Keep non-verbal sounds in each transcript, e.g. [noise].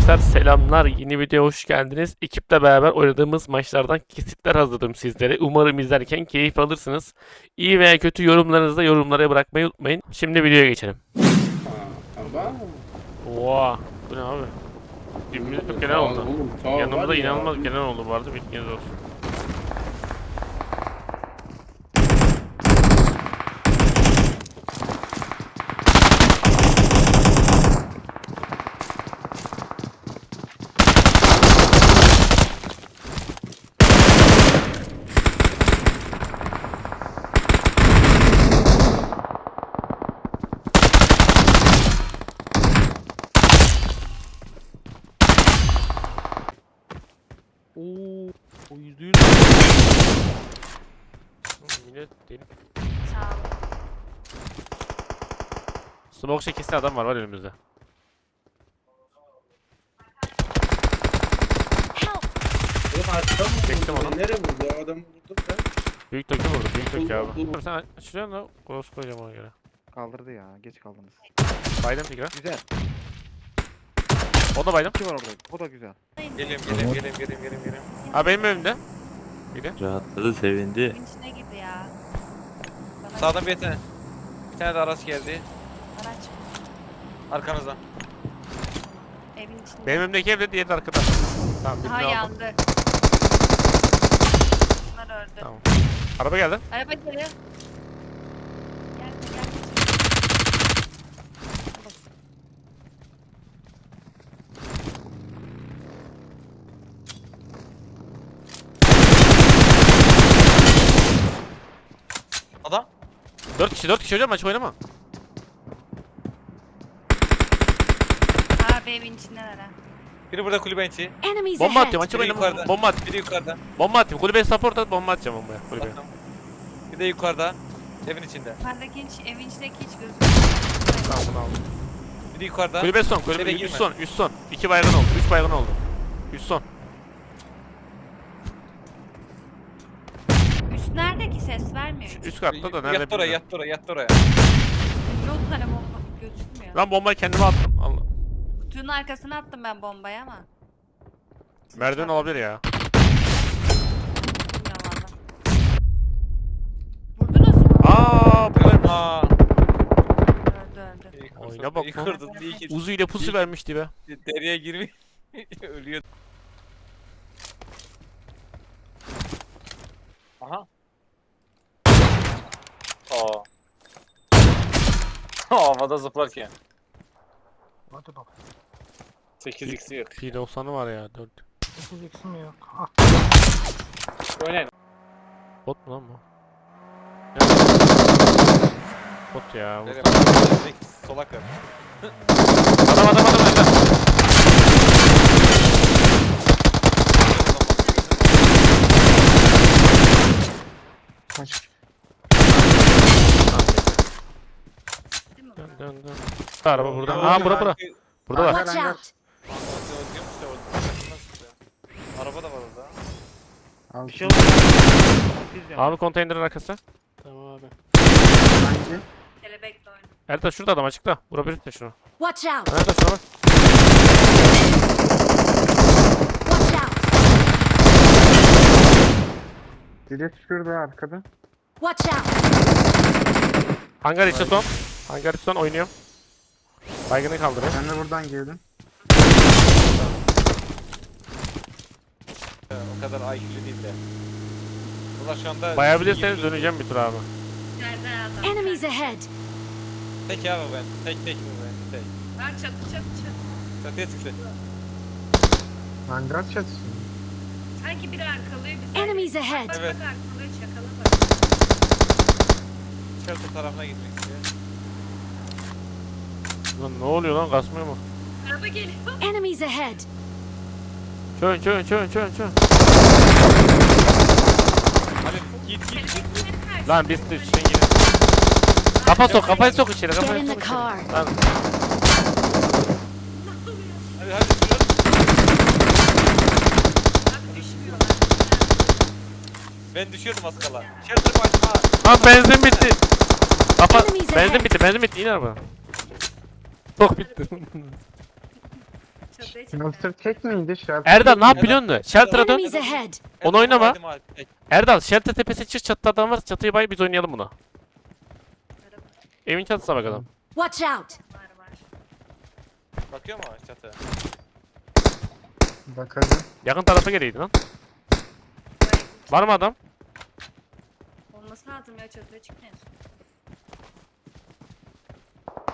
Arkadaşlar selamlar. Yeni videoya hoş geldiniz. Ekiple beraber oynadığımız maçlardan kesitler hazırladım sizlere. Umarım izlerken keyif alırsınız. İyi veya kötü yorumlarınızı da yorumlara bırakmayı unutmayın. Şimdi videoya geçelim. Oha. Bu ne abi? Dibimizde çok genel oldu. Yanımızda ya. inanılmaz genel oldu arada. Bilginiz olsun. Oo, o yüzde yüz. Yine deli. Sağ ol. Smoke şekilde adam var var önümüzde. Oğlum arkadan mı Çektim vurdun? onu. Nereye vurdu? O adamı vurdun sen. Büyük tökü vurdu. Büyük tökü abi. Dur, dur. Sen açılıyorsun da cross koyacağım ona göre. Kaldırdı ya. Geç kaldınız. Biden tekrar. Güzel. O da Biden. İki var orada. O da güzel. Geliyorum geliyorum geliyorum geliyorum geliyorum geliyorum. Ha benim önümde. Biri. Rahatladı, sevindi. Evin içine girdi ya. Bana Sağdan bir tane. Bir tane de araç geldi. araç. Arkanızdan. Evin içinde. Benim önümdeki evde diğeri de arkada. Tamam birini Daha aldım. yandı. Bunlar öldü. Tamam. Araba geldi. Araba geliyor. Gel gel. Adam. 4 kişi 4 kişi hocam maç oynama. Abi evin içindeler ha. Biri burada kulübe içi. Enemies Bomba atıyorum maçı Biri oynama. yukarıda. Bomba at. Biri yukarıda. Bomba atayım. Kulübeye support at bomba atacağım bombaya. Kulübeye. Attım. Bir de yukarıda. Evin içinde. Yukarıdaki hiç, evin içindeki hiç gözükmüyor. Tamam bunu aldım. Biri yukarıda. Kulübe son. Kulübe İçeri 3 girme. son. 3 son. 2 baygın oldu. 3 baygın oldu. 3 son. Nerede ki ses vermiyor. Üst, üst katta da nerede Yattı oraya bilmiyorum. yattı oraya yattı oraya. Yok hani bomba gözükmüyor. Ben bombayı kendime attım. Allah. Kutunun arkasına attım ben bombayı ama. Merdiven olabilir ya. Bilmiyorum valla. Vurdunuz mu? Aa buradaymış. Aa. Öldü öldü. iyi kırdın, Oyuna bak iyi lan. kırdın, iyi ki Uzu ile pusu vermişti be. Deriye girmiş. [laughs] Ölüyor. Aha. [laughs] Havada zıplarken. Hadi bak. 8x yok. P90'ı var ya 4. 8x mi yok? Ah, Oynayın. Bot mu lan bu? Bot ya. bu- Direkt Solak yap. Adam adam adam adam. kaç. Değil mi? Dön dön. Araba burada. Aa bura bura. Burada var. Watch out. Araba da var orada. Bir şey ya. Abi konteynerin arkası. Tamam abi. Hangi? Kelebekle oyna. Ertaş şurada adam açıkta. Vurabilirsin de şunu. Watch out! Şuna bak. Watch out! Biri şurada arkada. Watch out! Hangar içi son. Hangar son oynuyor. Baygını kaldırıyor. Ben de buradan girdim. O kadar IQ'lu değil de. Bunlar şu anda... Bayabilirseniz döneceğim bir tur abi. Nerede adam? Enemies ahead! Tek abi ben. Tek tek mi ben? Tek. Bak çatı çatı çatı. Çatıya çıktı. Hangar çatısı. Sanki biri arkalıyor bizi. Enemies ahead! Bak Evet. bak arkalıyor çakala bak. Shelter tarafına gitmek istiyor. Lan ne oluyor lan kasmıyor mu? Araba geliyor. Enemies ahead! Çön çön çön çön çön. Hadi git git. Lan biz de şey yine. Kafa sok kafayı sok içeri Get kafayı in sok the içeri. car! Lan Hadi hadi sürün. Ben düşüyordum az kala. Shelter başıma. Lan benzin bitti. Kafa Enemies benzin ahead. bitti benzin bitti in arabadan. Çok bitti. Çatıya çıktı. Nasıl tek miydi? Şart Erdal ne yap biliyor musun? Shelter'a dön. Enemies ahead! Onu oynama. Hadi Malik, tek. Erdal shelter tepesi çık çatıda adam var. Çatıyı bay biz oynayalım bunu. Evin çatısına bakalım. Watch out! Var var. Bakıyor mu çatı? Bakacağım. Yakın tarafa geleydi lan. Var mı adam? Olması lazım ya çatıya çıktı en son.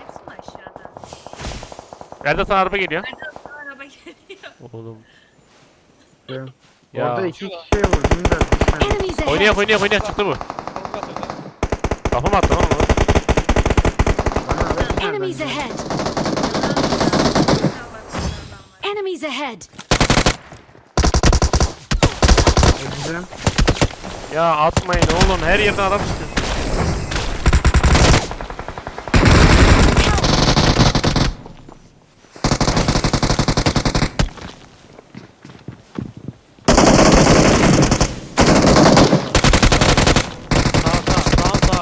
Hepsi mi aşağıda? Erdal sana araba geliyor. Nerede o araba geliyor? Oğlum. Ya. Orada iki kişiye vurdum da düşmedi. Enemies ahead! Oynayak oynayak çıktı bu. Kafama attı lan onu. Bana araç nereden Enemies geldi? ahead! Enemies ahead! Öldüm. Ya atmayın oğlum her yerden adam çıkıyor. Sağ sağ sağ sağ.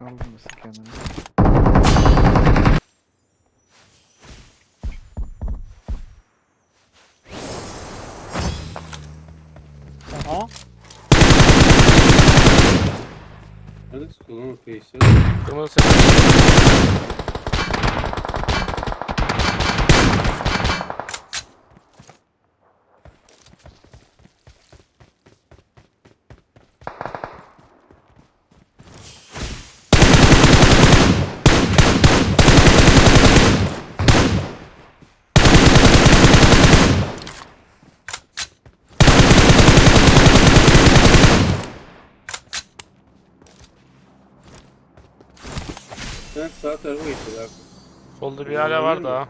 Aldın mısın kendini? Hadi kullan o face'i. Kırmızı ses. Sen sağ tarafa abi. Solda bir hala var da.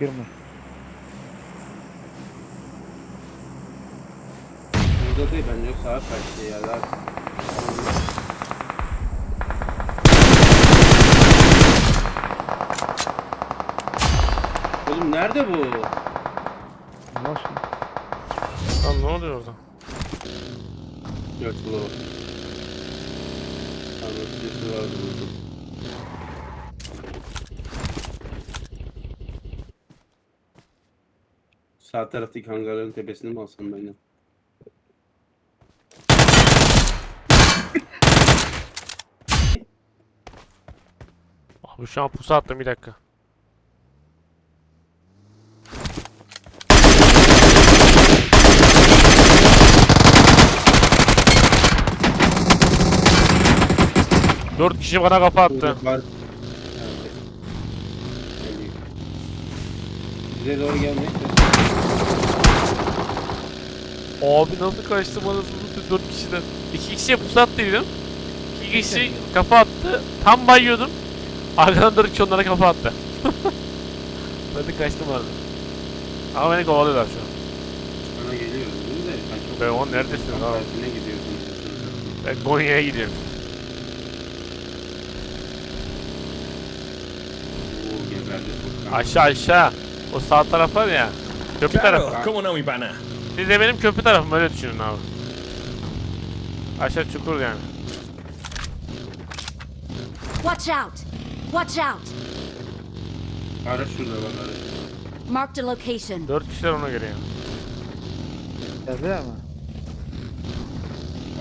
20. Burada değil bence sağa kaçtı ya. Daha... Oğlum nerede bu? Nasıl? Lan ne oluyor orada? Yok bu. Sesi vardı burada. Sağ taraftaki hangarların tepesini mi alsam ben ya? Abi şu an pusu attım bir dakika. Dört kişi bana kafa attı. Var. Bize doğru gelmek. Abi nasıl kaçtım anasını dört kişiden. İki kişiye pusu attıydım. İki kişi kafa attı. Tam bayıyordum. Arkadan dört kişi onlara kafa attı. [laughs] ben de kaçtım abi. Ama beni kovalıyorlar şu an. Sana geliyoruz değil mi sen çok... Ben oğlum neredesin Tam abi? Ben Konya'ya gidiyorum. Aşağı aşağı. O sağ taraf var ya. Köprü tarafı. ¿cómo no, mi pana? Siz de benim köprü tarafım öyle düşünün abi. Aşağı çukur yani. Watch out! Watch out! Araç şurada bak araç. Marked a location. Dört kişiler ona göre yani. Geldi ama.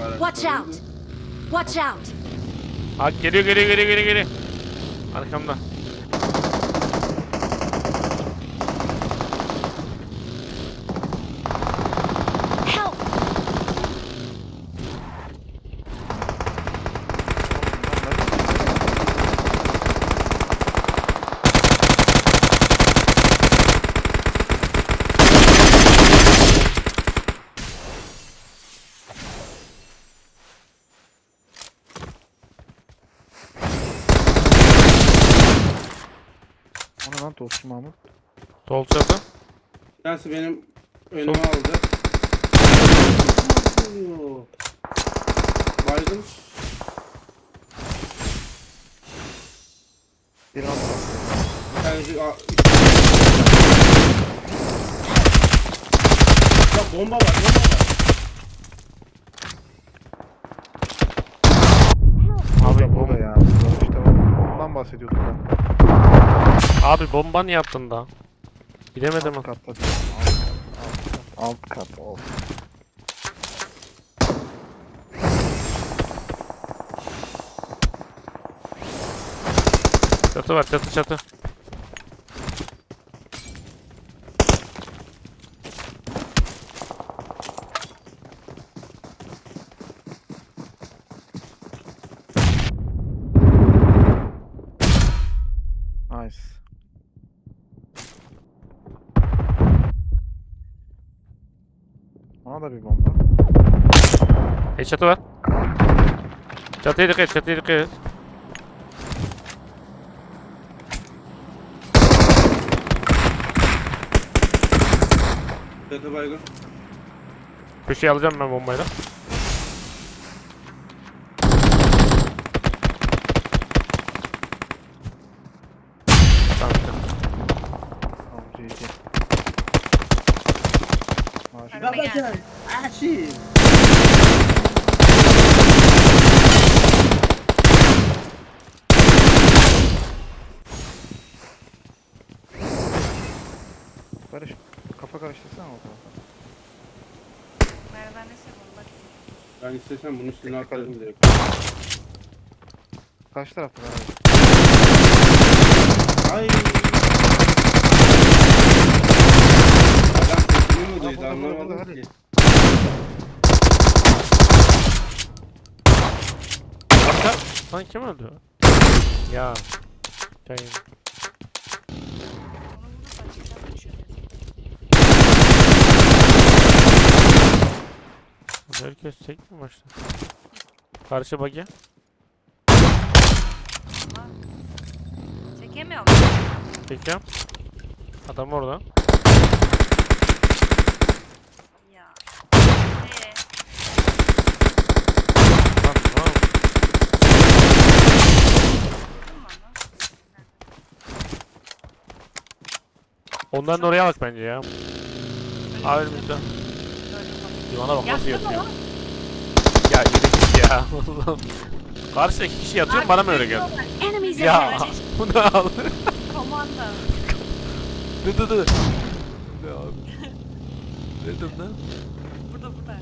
Araç Watch şurada. out! Watch out! Hak geliyor geliyor geliyor geliyor geliyor. Arkamda. lan dostum Mahmut? Sol çapı. Nasıl benim önüme Sol. aldı. Baygın. Bir an. Bir tanesi- a- Ya bomba var, bomba var. Abi Abi bomba ya. İşte o- ondan bahsediyordum ben. Abi bomba niye attın da? Gidemedim Alt katta. Alt kat. Alt kat. Alt. Çatı var çatı çatı. Nice. Ona da bir bomba. E çatı var. Çatıya dikkat et çatıya dikkat et. Çatı baygın. Köşeye alacağım ben bombayla. Tamam. tamam. Tamam GG. Maaşı. Araba geldi. Aşil. Barış kafa karıştırsana o tarafa. Merdiven neyse bomba. Ben istesem bunun üstüne atlarım direkt. Kaç tarafta var abi? Ay. Adam sesini mi duydu burada, burada, anlamadım burada, ki. Lan kim öldü? Ya. Gel gel. Onu vurup açıktan uçuyor. Herkes tek mi başta? Karşı bagi. Ama çekemiyorum. Peki. Adam orada. Ya. Ee, vurdun mu onu? Ondan da oraya bak bence ya. Abi önümüzde. Yılana bak nasıl yatıyor. Ya yürü git ya. [laughs] Allah'ım. Karşıda iki kişi yatıyor bana mı öyle geldi? Enemies Ya ahead! [laughs] bu ne abi? Komanda. Dı dı dı. Ne abi? [laughs] Dedim lan? Burada burada.